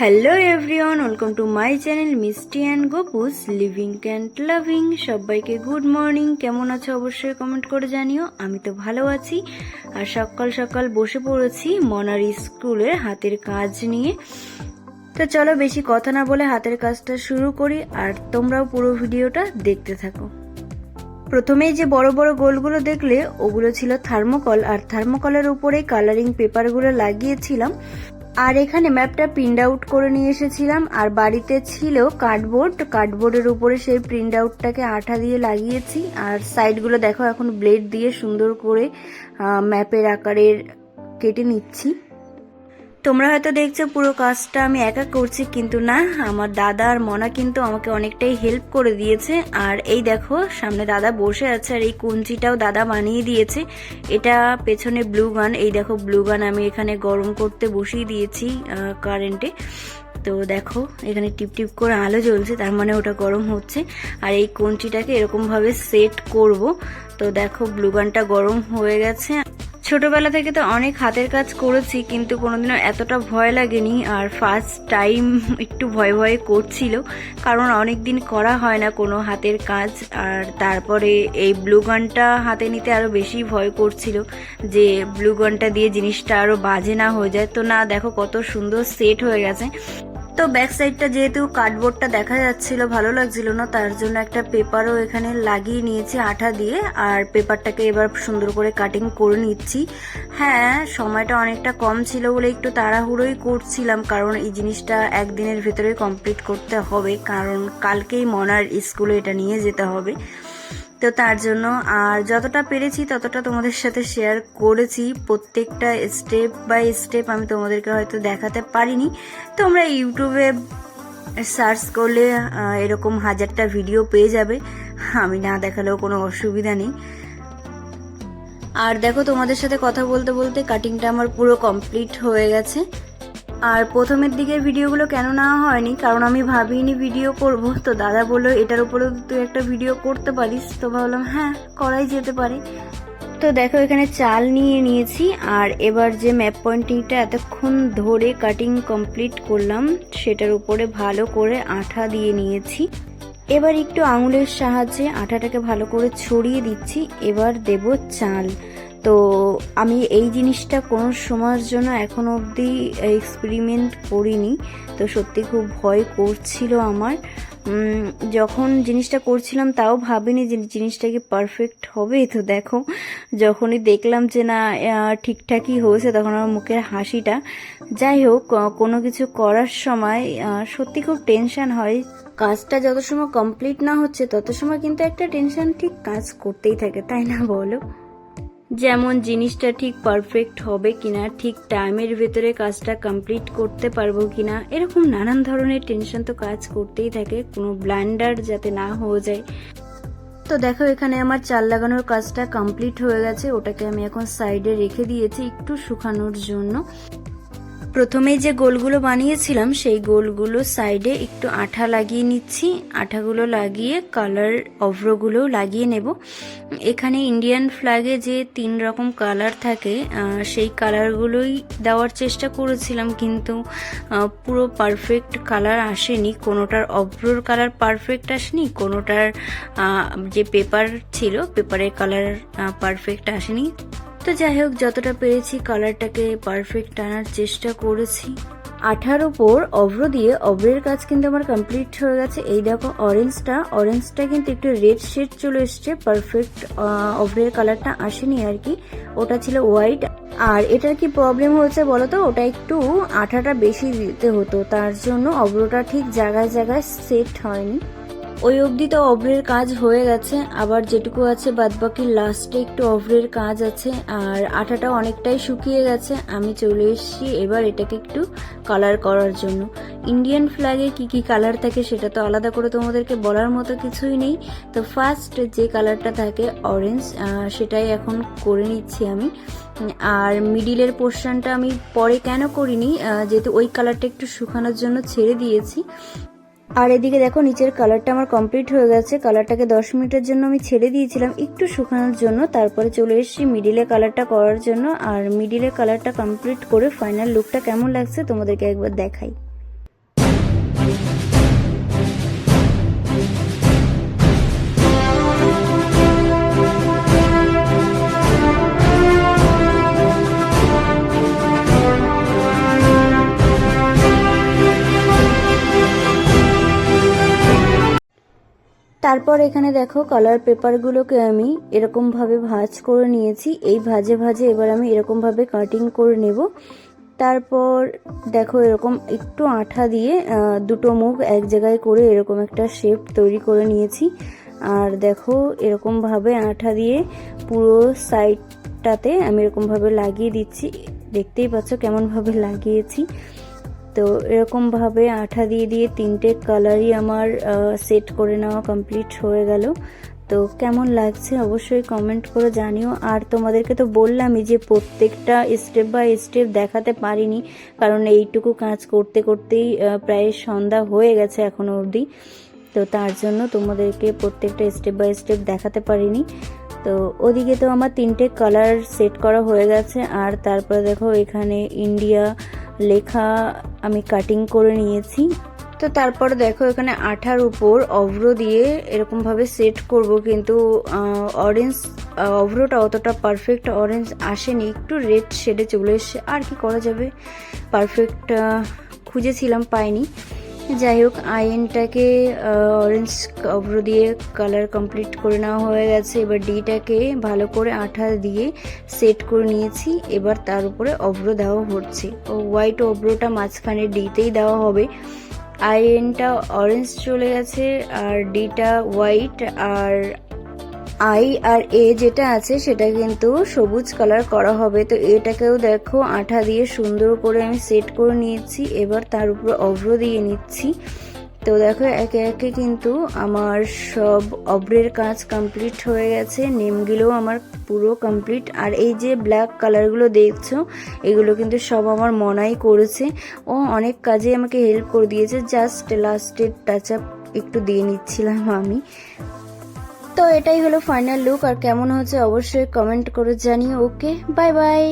Hello everyone welcome to my channel Mishti and Gopus living and loving সবাইকে good morning কেমন আছো অবশ্যই comment করে জানিও। আমি তো ভালো আছি। আর সকাল সকাল বসে পড়েছি মনার স্কুলের হাতের কাজ নিয়ে। তো চলো বেশি কথা না বলে হাতের কাজটা শুরু করি, আর তোমরাও পুরো ভিডিওটা দেখতে থাকো। প্রথমেই যে বড় বড় গোলগুলো দেখলে, ওগুলো ছিল থার্মোকল, আর থার্মোকলের উপরে কালারিং পেপারগুলো লাগিয়েছিলাম। আর এখানে ম্যাপটা প্রিন্ট আউট করে নিয়ে এসেছিলাম। আর বাড়িতে ছিল কার্ডবোর্ড কার্ডবোর্ডের উপরে সেই প্রিন্ট আউটটাকে আঠা দিয়ে লাগিয়েছি। আর সাইডগুলো দেখো, এখন ব্লেড দিয়ে সুন্দর করে ম্যাপের আকারের কেটে নিচ্ছি। তোমরা হয়তো দেখছ পুরো কাজটা আমি একা করছি কিন্তু না, আমার দাদা আর মনা কিন্তু আমাকে অনেকটাই হেল্প করে দিয়েছে। আর এই দেখো, সামনে দাদা বসে আছে আর এই কুঞ্চিটাও দাদা বানিয়ে দিয়েছে। এটা পেছনে ব্লু গান এই দেখো ব্লু গান আমি এখানে গরম করতে বসিয়ে দিয়েছি কারেন্টে তো দেখো, এখানে টিপ টিপ করে আলো জ্বলছে, তার মানে ওটা গরম হচ্ছে। আর এই কঞ্চিটাকে এরকমভাবে সেট করব। তো দেখো ব্লু গানটা গরম হয়ে গেছে। ছোটবেলা থেকে তো অনেক হাতের কাজ করেছি, কিন্তু কোনোদিনও এতটা ভয় লাগেনি। আর ফার্স্ট টাইম একটু ভয় ভয়ে করছিল, কারণ অনেক দিন করা হয় না কোনো হাতের কাজ। আর তারপরে এই ব্লু গানটা হাতে নিতে আরও বেশি ভয় করছিল, যে ব্লু গানটা দিয়ে জিনিসটা আরও বাজে না হয়ে যায়। তো না, দেখো কত সুন্দর সেট হয়ে গেছে। তো ব্যাক সাইডটা যেহেতু কার্ডবোর্ডটা দেখা যাচ্ছিল, ভালো লাগছিল না, তার জন্য একটা পেপারও এখানে লাগিয়ে নিয়েছি আঠা দিয়ে, আর পেপারটাকে এবার সুন্দর করে কাটিং করে নিচ্ছি। হ্যাঁ সময়টা অনেকটা কম ছিল বলে একটু তাড়াহুড়োই করছিলাম, কারণ এই জিনিসটা একদিনের ভেতরে কমপ্লিট করতে হবে, কারণ কালকেই মনার স্কুলে এটা নিয়ে যেতে হবে। তো তার জন্য। আর যতটা পেরেছি, ততটা তোমাদের সাথে শেয়ার করেছি। প্রত্যেকটা স্টেপ বাই স্টেপ আমি তোমাদেরকে হয়তো দেখাতে পারিনি। তোমরা ইউটিউবে সার্চ করলে এরকম হাজারটা ভিডিও পেয়ে যাবে। আমি না দেখালেও কোনো অসুবিধা নেই। আর দেখো, তোমাদের সাথে কথা বলতে বলতে কাটিংটা আমার পুরো কমপ্লিট হয়ে গেছে। আর প্রথমের দিকের ভিডিওগুলো কেন নেওয়া হয়নি? কারণ আমি ভাবিনি ভিডিও করব। তো দাদা বলল, এটার উপরেও তুই একটা ভিডিও করতে পারিস। তো ভাবলাম হ্যাঁ করাই যেতে পারে। তো দেখো, এখানে চাল নিয়ে নিয়েছি। আর এবার যে ম্যাপ পয়েন্টিংটা এতক্ষণ ধরে কাটিং কমপ্লিট করলাম, সেটার উপরে ভালো করে আঠা দিয়ে নিয়েছি। এবার একটু আঙুলের সাহায্যে আঠাটাকে ভালো করে ছড়িয়ে দিচ্ছি। এবার দেব চাল। তো আমি এই জিনিসটা কোনো সময়ের জন্য এখন অবধি এক্সপেরিমেন্ট করিনি। তো সত্যি খুব ভয় করছিল আমার। যখন জিনিসটা করছিলাম তাও ভাবিনি যে জিনিসটা কি পারফেক্ট হবে। তো দেখো, যখনই দেখলাম যে না ঠিকঠাকই হয়েছে, তখন আমার মুখের হাসিটা। যাই হোক কোনো কিছু করার সময় সত্যি খুব টেনশন হয়। কাজটা যত সময় কমপ্লিট না হচ্ছে, তত সময় কিন্তু একটা টেনশন ঠিক কাজ করতেই থাকে, তাই না বলো? যেমন জিনিসটা ঠিক পারফেক্ট হবে কিনা, ঠিক টাইমের ভেতরে কাজটা কমপ্লিট করতে পারব কিনা, এরকম নানান ধরনের টেনশন তো কাজ করতেই থাকে, কোনো ব্ল্যান্ডার যাতে না হয়ে যায়। তো দেখো, এখানে আমার চাল লাগানোর কাজটা কমপ্লিট হয়ে গেছে, ওটাকে আমি এখন সাইডে রেখে দিয়েছি একটু শুকানোর জন্য। প্রথমে যে গোলগুলো বানিয়েছিলাম, সেই গোলগুলো সাইডে একটু আঠা লাগিয়ে নিচ্ছি। আঠাগুলো লাগিয়ে কালার অভ্রগুলো লাগিয়ে নেব। এখানে ইন্ডিয়ান ফ্ল্যাগে যে তিন রকম কালার থাকে সেই কালারগুলোই দেওয়ার চেষ্টা করেছিলাম, কিন্তু পুরো পারফেক্ট কালার আসেনি। কোনোটার অভ্রর কালার পারফেক্ট আসেনি, কোনোটার যে পেপার ছিল, পেপারের কালার পারফেক্ট আসেনি। তো যাই হোক, যতটা পেরেছি কালারটাকে পারফেক্ট আনার চেষ্টা করেছি। আঠার উপর অভ্র দিয়ে অভ্রের কাজ কিন্তু আমার কমপ্লিট হয়ে গেছে। এই দেখো অরেঞ্জটা অরেঞ্জটা কিন্তু একটু রেড শেড চলে এসছে। পারফেক্ট অভ্রের কালারটা আসেনি আর কি। ওটা ছিল হোয়াইট আর এটার কি প্রবলেম হয়েছে বলো তো ওটা একটু আঠাটা বেশি দিতে হতো। তার জন্য অভ্রটা ঠিক জায়গায় জায়গায় সেট হয়নি। ওই অবধি তো অভ্রের কাজ হয়ে গেছে, আবার যেটুকু আছে বাদবাকি লাস্টে একটু অভ্রের কাজ আছে, আর আটাটা অনেকটাই শুকিয়ে গেছে, আমি চলে এসেছি এবার এটাকে একটু কালার করার জন্য। ইন্ডিয়ান ফ্ল্যাগে কি কি কালার থাকে সেটা তো আলাদা করে তোমাদেরকে বলার মতো কিছুই নেই। তো ফার্স্ট যে কালারটা থাকে অরেঞ্জ সেটাই এখন করে নিচ্ছি আমি। আর মিডিলের পোর্শনটা আমি পরে কেন করিনি যেহেতু ওই কালারটা একটু শুকানোর জন্য ছেড়ে দিয়েছি। আর এদিকে দেখো, নিচের কালারটা আমার কমপ্লিট হয়ে গেছে। কালারটাকে দশ মিনিটের জন্য আমি ছেড়ে দিয়েছিলাম, একটু শুকানোর জন্য। তারপরে চলে এসেছি মিডিলে কালারটা করার জন্য। আর মিডিলে কালারটা কমপ্লিট করে ফাইনাল লুকটা কেমন লাগছে তোমাদেরকে একবার দেখাই। তারপর এখানে দেখো কালার পেপারগুলোকে আমি এরকমভাবে ভাজ করে নিয়েছি। এই ভাজে ভাজে এবার আমি এরকমভাবে কাটিং করে নেব। তারপর দেখো এরকম একটু আঠা দিয়ে দুটো মুখ এক জায়গায় করে এরকম একটা শেপ তৈরি করে নিয়েছি। আর দেখো এরকমভাবে আঠা দিয়ে পুরো সাইডটাতে আমি এরকমভাবে লাগিয়ে দিচ্ছি। দেখতেই পাচ্ছ কেমনভাবে লাগিয়েছি। তো এরকমভাবে আঠা দিয়ে দিয়ে তিনটে কালারই আমার সেট করে নেওয়া কমপ্লিট হয়ে গেল। তো কেমন লাগছে অবশ্যই কমেন্ট করে জানিও। আর তোমাদেরকে তো বললামই যে প্রত্যেকটা স্টেপ বাই স্টেপ দেখাতে পারিনি, কারণ এইটুকু কাজ করতে করতেই প্রায় সন্ধ্যা হয়ে গেছে এখনও অবধি। তো তার জন্য তোমাদেরকে প্রত্যেকটা স্টেপ বাই স্টেপ দেখাতে পারিনি। তো ওদিকে তো আমার তিনটে কালার সেট করা হয়ে গেছে। আর তারপরে দেখো এখানে ইন্ডিয়া লেখা আমি কাটিং করে নিয়েছি। তো তারপর দেখো এখানে আঠার উপর অভ্র দিয়ে এরকমভাবে সেট করব কিন্তু অরেঞ্জ অভ্রটা অতটা পারফেক্ট অরেঞ্জ আসেনি। একটু রেড শেডে চলে এসছে। আর কি করা যাবে? পারফেক্ট খুঁজেছিলাম, পাইনি। যাই হোক আইএনটাকে অরেঞ্জ অভ্র দিয়ে কালার কমপ্লিট করে নেওয়া হয়ে গেছে। এবার ডিটাকে ভালো করে আঠা দিয়ে সেট করে নিয়েছি। এবার তার উপরে অব্র দেওয়া হচ্ছে। ও হোয়াইট অব্রটা মাঝখানে ডিতেই দেওয়া হবে। আইএনটা অরেঞ্জ চলে গেছে আর ডিটা হোয়াইট আর আই আর এ যেটা আছে, সেটা কিন্তু সবুজ কালার করা হবে। তো এটাকেও দেখো, আঠা দিয়ে সুন্দর করে আমি সেট করে নিয়েছি। এবার তার উপর অভ্র দিয়ে নিচ্ছি। তো দেখো, একে একে কিন্তু আমার সব অভ্রের কাজ কমপ্লিট হয়ে গেছে। নেমগুলোও আমার পুরো কমপ্লিট আর এই যে ব্ল্যাক কালারগুলো দেখছ, এগুলো কিন্তু সব আমার মনাই করেছে। ও অনেক কাজে আমাকে হেল্প করে দিয়েছে। জাস্ট লাস্টের টাচ আপ একটু দিয়ে নিচ্ছিলাম আমি। তো এটাই হলো ফাইনাল লুক আর কেমন হচ্ছে অবশ্যই কমেন্ট করে জানিও ওকে বাই বাই